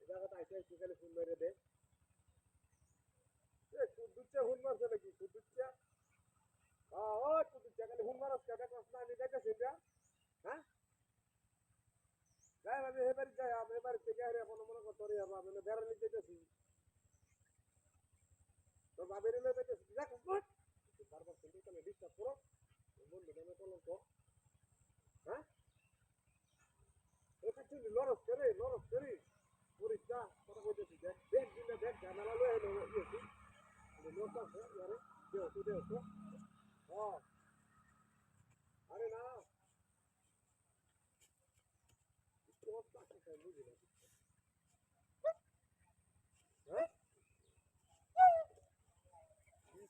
কথা আইছে কি খালি ফোন মেরে দে। এ কুদুচ্চা হুন মারছে নাকি? কুদুচ্চা হ্যাঁ ও কুদুচ্চা খালি হুন মারছ কেডা কষ্ট আমি যাইতেছি এটা। হ্যাঁ? যাই আমি এবারে যাই আমি এবারে থেকে আরে এখন মনে করতে রে আমি বেড়া নিতে যাইতেছি। তো বাবের যাইতেছি। দেখ বারবার কিন্তু তাহলে ডিস্টার্ব করো। বন্ধু নামে কলঙ্ক। হ্যাঁ? এটা করে লরস করে পরিষ্কার কথা কইতেছি দেখ দেখ দিলে দেখ ঝামেলা লয়ে এলো ইয়েছি লোক আছে ইয়ারে দেও তো দেও তো হ্যাঁ আরে না অবস্থা কি খাই বুঝি না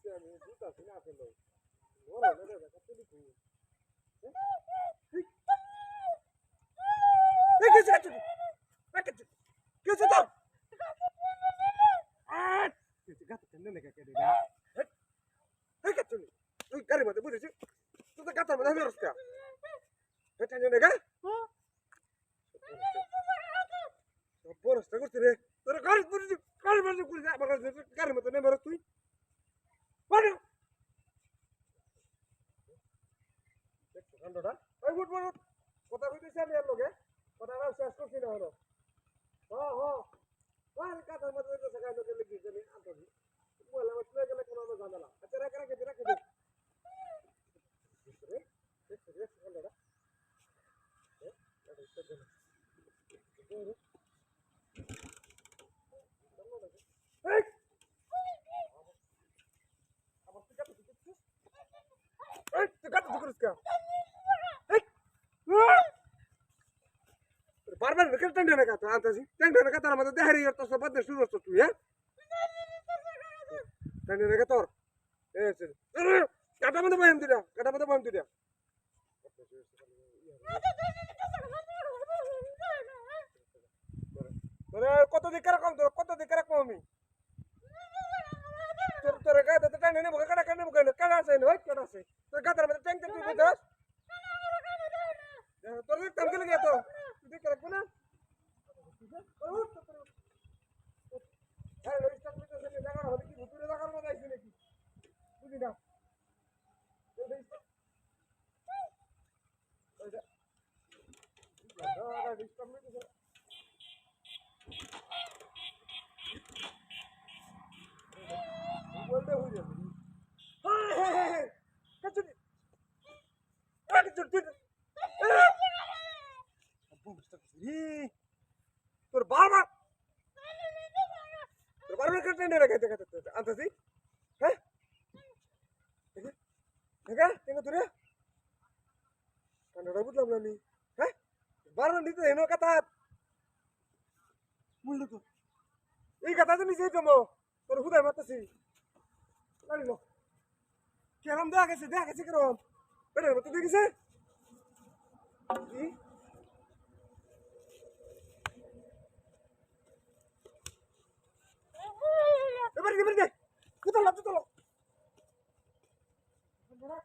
কি আমি জুতা কিনে তো আট কিছু গাত কেন লেগে কেটে দা এই কিছু তুই বুঝেছি তুই তো গাতার মধ্যে আমি রস্তা এটা নিয়ে উঠ। কথা আমি শেষ করছি না হলো। হ্যাঁ হ্যাঁ কাতার মধ্যে হইতেছে কাজ লোকে লিখি জানি আন্তরি বলে আমার চলে গেলে কোনো আমার ঝামেলা আচ্ছা রাখে রাখে রাখে দে দেখছ রে? দেখছ রে? দেখছ কাণ্ডটা? এ? এটা হচ্ছে গেল। দেখো রে। কাণ্ডটা কি? এই! আবার তুই কাটা দিচ্ছিস? এই, তুই কাটা দিচ্ছিস কেন? এই! আহ! বারবার বিকেল টেন্ডে না কাতো আনতাছি টেন্ডে না কাতার আমাদের দেহারি তো সব বাদ শুরু করছ তুই হ্যাঁ টেন্ডে এ সে কাটা মধ্যে বয়াম দিলা কাটা মধ্যে বয়াম দিলা তোরে কত দিকে রাখম তোর কত দিকে রাখম আমি তোর তোর গায়ে তো টেন্ডে নেব কাটা কাটা নেব কাটা আছে না কাটা আছে তোর গাতার মধ্যে টেন্ডে তুই বুঝাস তোর দেখতাম গেলে গিয়ে তো তুই দেখতে রাখব না হ্যাঁ রবিস্টার থেকে দেখা হবে কি ভুতুরে দেখার মতো আইছে নাকি বুঝি হয়ে যাবে হ্যাঁ হ্যাঁ হ্যাঁ হ্যাঁ কাচুরি কাচুরি তোর বাবা তোর বারবার কেটে নে রেখে দেখে আনতাছি হ্যাঁ? দেখা। কেন তোরে কান্ডটা বুঝলাম না আমি। হ্যাঁ? বারবার নিতে হেন কথা। মূল্য তো এই কথা তো নিজেই জমো। তোর হুদায় মারতেছি। কেরম দেখা গেছে দেখা গেছে কেরম? বেটার মতো দেখেছে? কি